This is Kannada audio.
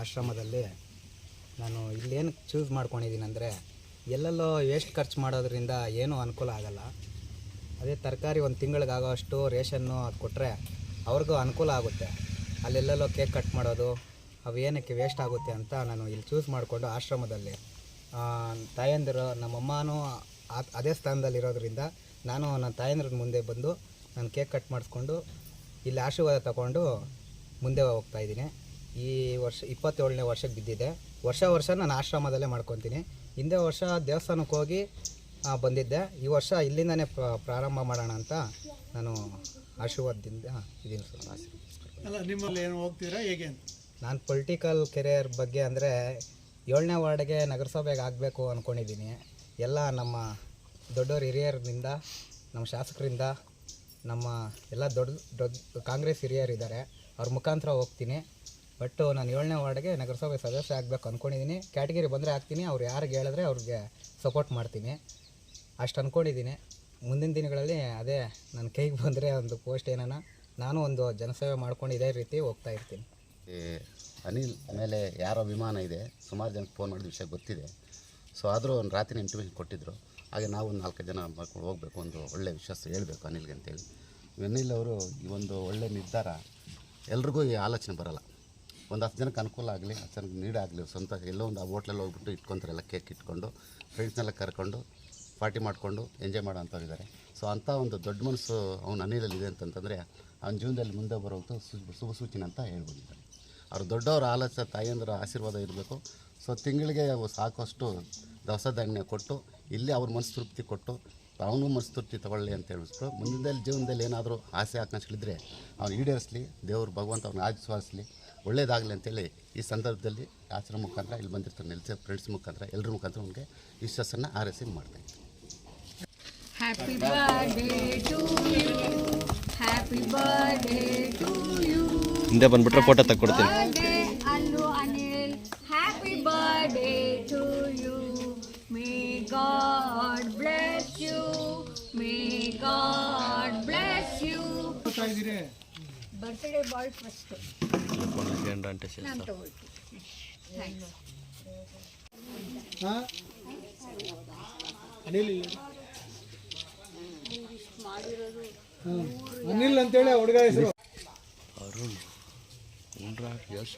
ಆಶ್ರಮದಲ್ಲಿ ನಾನು ಇಲ್ಲೇನು ಚೂಸ್ ಮಾಡ್ಕೊಂಡಿದ್ದೀನಿ ಅಂದರೆ ಎಲ್ಲೆಲ್ಲೋ ವೇಸ್ಟ್ ಖರ್ಚು ಮಾಡೋದ್ರಿಂದ ಏನೂ ಅನುಕೂಲ ಆಗಲ್ಲ. ಅದೇ ತರಕಾರಿ ಒಂದು ತಿಂಗಳಿಗಾಗೋಷ್ಟು ರೇಷನ್ನು ಅದು ಕೊಟ್ಟರೆ ಅವ್ರಿಗೂ ಅನುಕೂಲ ಆಗುತ್ತೆ. ಅಲ್ಲೆಲ್ಲೆಲ್ಲೋ ಕೇಕ್ ಕಟ್ ಮಾಡೋದು, ಅವು ಏನಕ್ಕೆ ವೇಸ್ಟ್ ಆಗುತ್ತೆ ಅಂತ ನಾನು ಇಲ್ಲಿ ಚೂಸ್ ಮಾಡಿಕೊಂಡು ಆಶ್ರಮದಲ್ಲಿ. ತಾಯಂದಿರು, ನಮ್ಮಮ್ಮನೂ ಅದೇ ಸ್ಥಾನದಲ್ಲಿರೋದ್ರಿಂದ ನಾನು ನನ್ನ ತಾಯಂದ್ರ ಮುಂದೆ ಬಂದು ನಾನು ಕೇಕ್ ಕಟ್ ಮಾಡಿಸ್ಕೊಂಡು ಇಲ್ಲಿ ಆಶೀರ್ವಾದ ತಗೊಂಡು ಮುಂದೆ ಹೋಗ್ತಾ ಇದ್ದೀನಿ. ಈ ವರ್ಷ ಇಪ್ಪತ್ತೇಳನೇ ವರ್ಷಕ್ಕೆ ಬಿದ್ದಿದೆ. ವರ್ಷ ವರ್ಷ ನಾನು ಆಶ್ರಮದಲ್ಲೇ ಮಾಡ್ಕೊತೀನಿ. ಹಿಂದೆ ವರ್ಷ ದೇವಸ್ಥಾನಕ್ಕೆ ಹೋಗಿ ಬಂದಿದ್ದೆ. ಈ ವರ್ಷ ಇಲ್ಲಿಂದನೇ ಪ್ರ- ಪ್ರಾರಂಭ ಮಾಡೋಣ ಅಂತ ನಾನು ಆಶೀರ್ವಾದದಿಂದ ಇದ್ದೀನಿ ಸರ್. ಅಲ್ಲ ನಿಮ್ಮಲ್ಲಿ ಏನು ಹೋಗ್ತೀರಾ? ಹೇಗೆ ನಾನು ಪೊಲಿಟಿಕಲ್ ಕೆರಿಯರ್ ಬಗ್ಗೆ ಅಂದರೆ ಏಳನೇ ವಾರ್ಡ್ಗೆ ನಗರಸಭೆಗೆ ಆಗಬೇಕು ಅಂದ್ಕೊಂಡಿದ್ದೀನಿ ಎಲ್ಲ ನಮ್ಮ ದೊಡ್ಡವ್ರ ಹಿರಿಯರಿಂದ, ನಮ್ಮ ಶಾಸಕರಿಂದ, ನಮ್ಮ ಎಲ್ಲ ದೊಡ್ಡ ದೊಡ್ಡ ಕಾಂಗ್ರೆಸ್ ಹಿರಿಯರಿದ್ದಾರೆ ಅವ್ರ ಮುಖಾಂತರ ಹೋಗ್ತೀನಿ. ಬಟ್ ನಾನು ಏಳನೇ ವಾರ್ಡ್ಗೆ ನಗರಸಭೆ ಸದಸ್ಯ ಆಗಬೇಕು ಅಂದ್ಕೊಂಡಿದ್ದೀನಿ ಕ್ಯಾಟಗಿರಿ ಬಂದರೆ ಆಗ್ತೀನಿ. ಅವ್ರು ಯಾರಿಗೆ ಹೇಳಿದ್ರೆ ಅವ್ರಿಗೆ ಸಪೋರ್ಟ್ ಮಾಡ್ತೀನಿ. ಅಷ್ಟು ಅಂದ್ಕೊಂಡಿದ್ದೀನಿ ಮುಂದಿನ ದಿನಗಳಲ್ಲಿ ಅದೇ ನನ್ನ ಕೈಗೆ ಬಂದರೆ ಒಂದು ಪೋಸ್ಟ್ ಏನಾನ. ನಾನು ಒಂದು ಜನಸೇವೆ ಮಾಡ್ಕೊಂಡು ಇದೇ ರೀತಿ ಹೋಗ್ತಾ ಇರ್ತೀನಿ. ಅನಿಲ್ ಮೇಲೆ ಯಾರೋ ಅಭಿಮಾನ ಇದೆ. ಸುಮಾರು ಜನಕ್ಕೆ ಫೋನ್ ಮಾಡಿದ ವಿಷಯ ಗೊತ್ತಿದೆ. ಸೊ ಆದರೂ ಒಂದು ರಾತ್ರಿ ಇಂಟರ್ವ್ಯೂ ಕೊಟ್ಟಿದ್ದರು ಹಾಗೆ ನಾವು ಒಂದು ನಾಲ್ಕು ಜನ ಮಕ್ಕಳು ಹೋಗಬೇಕು, ಒಂದು ಒಳ್ಳೆಯ ವಿಶ್ವಾಸ ಹೇಳಬೇಕು ಅನಿಲ್ಗೆ ಅಂತೇಳಿ. ಅನಿಲ್ ಅವರು ಈ ಒಂದು ಒಳ್ಳೆಯ ನಿರ್ಧಾರ ಎಲ್ರಿಗೂ ಈ ಆಲೋಚನೆ ಬರಲ್ಲ. ಒಂದು ಹತ್ತು ಜನಕ್ಕೆ ಅನುಕೂಲ ಆಗಲಿ, ಹತ್ತು ಜನಕ್ಕೆ ನೀಡಾಗಲಿ ಸ್ವಂತ ಎಲ್ಲೋ ಒಂದು ಆ ಹೋಟ್ಲಲ್ಲಿ ಹೋಗ್ಬಿಟ್ಟು ಇಟ್ಕೊತಾರೆಲ್ಲ ಕೇಕ್ ಇಟ್ಕೊಂಡು ಫ್ರೆಂಡ್ಸ್ನೆಲ್ಲ ಕರ್ಕೊಂಡು ಪಾರ್ಟಿ ಮಾಡಿಕೊಂಡು ಎಂಜಾಯ್ ಮಾಡೋ ಅಂಥವ್ರು ಇದ್ದಾರೆ ಸೊ ಅಂಥ ಒಂದು ದೊಡ್ಡ ಮನಸ್ಸು ಅವ್ನು ಅನಿಲಲ್ಲಿ ಇದೆ ಅಂತಂತಂದರೆ, ಅವ್ನ ಜೀವನದಲ್ಲಿ ಮುಂದೆ ಬರೋದು ಶುಭ ಸೂಚನೆ ಅಂತ ಹೇಳ್ಬೋದಿದ್ದಾರೆ ಅವ್ರು ದೊಡ್ಡವರ ಆಲೋಚನೆ, ತಾಯಿಯಂದ್ರ ಆಶೀರ್ವಾದ ಇರಬೇಕು. ಸೊ ತಿಂಗಳಿಗೆ ಅವು ಸಾಕಷ್ಟು ದವಸ ಧಾನ್ಯ ಕೊಟ್ಟು ಇಲ್ಲಿ ಅವ್ರ ಮನಸ್ಸು ತೃಪ್ತಿ ಕೊಟ್ಟು ಅವನು ಮನಸ್ಸು ತೃಪ್ತಿ ತಗೊಳ್ಳಿ ಅಂತ ಹೇಳ್ಬಿಟ್ಟು ಮುಂದಿನ ಜೀವನದಲ್ಲಿ ಏನಾದರೂ ಆಸೆ ಆಕಾಂಕ್ಷೆಗಳಿದ್ದರೆ ಅವ್ನು ಈಡೇರಿಸಲಿ ದೇವರು ಭಗವಂತ ಅವ್ನ ಆಶ್ವಾಸಲಿ ಒಳ್ಳೇದಾಗಲಿ ಅಂತೇಳಿ ಈ ಸಂದರ್ಭದಲ್ಲಿ ಆಶ್ರಮ ಮುಖಾಂತರ ಇಲ್ಲಿ ಬಂದಿರ್ತಾರೆ ನೆಲೆಸ ಫ್ರೆಂಡ್ಸ್ ಮುಖಾಂತರ ಎಲ್ಲರ ಮುಖಾಂತರ ಅವನಿಗೆ ವಿಶ್ವಾಸನ ಆರೈಸಿ ಮಾಡ್ತಾ ಹ್ಯಾಪಿ ಬರ್ಡೇ ಹಿಂದೆ ಬಂದ್ಬಿಟ್ರೆ ಫೋಟೋ ತಕ್ಕೊಡ್ತೀನಿ. God bless you. May God bless you. ಹೋಗ್ತಾ ಇದ್ದೀರಿ ಬರ್ತ್ಡೇ ಬಾಯ್ ಫಸ್ಟ್ అంటే ನಾನು ತಗೊಳ್ತೀನಿ ಥ್ಯಾಂಕ್ಸ್ ಹಾಂ ಅನಿಲ್ ಇಲ್ಲ ಹಾಂ ಅನಿಲ್ ಅಂತೇಳಿ ಆ ಹುಡುಗ ಹೆಸರು ಅರುಣ್ ಉಂಡ್ರಾ ಯಶ್